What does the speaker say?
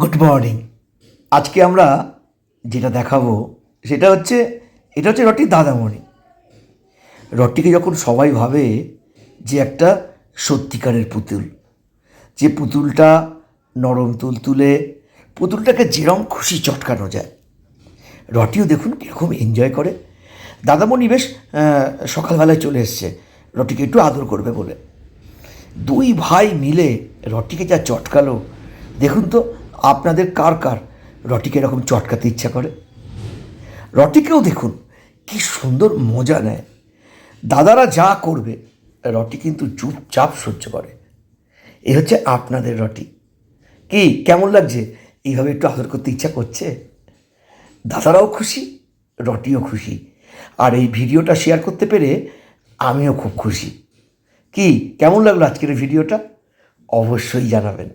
Good morning আজকে আমরা যেটা দেখাবো, সেটা হচ্ছে, এটা হচ্ছে রটির দাদামণি। রটিকে যখন সবাই ভাবে যে একটা সত্যিকারের পুতুল, যে পুতুলটা নরম তুল তুলে, পুতুলটাকে যেরম খুশি চটকানো যায়, রটিও দেখুন কীরকম এনজয় করে। দাদামণি বেশ সকালবেলায় চলে এসছে, রটিকে একটু আদর করবে বলে। দুই ভাই মিলে রটিকে যা চটকালো, দেখুন তো আপনাদের কার কার রটিকে এরকম চটকাতে ইচ্ছা করে? রটিকেও দেখুন, কি সুন্দর মজা নেয়। দাদারা যা করবে, রটি কিন্তু চুপচাপ সহ্য করে। এ হচ্ছে আপনাদের রটি। কি, কেমন লাগছে? এইভাবে একটু আদর করতে ইচ্ছা করছে? দাদারাও খুশি, রটিও খুশি। আর এই ভিডিওটা শেয়ার করতে পেরে আমিও খুব খুশি। কি, কেমন লাগল আজকের ভিডিওটা? অবশ্যই জানাবেন।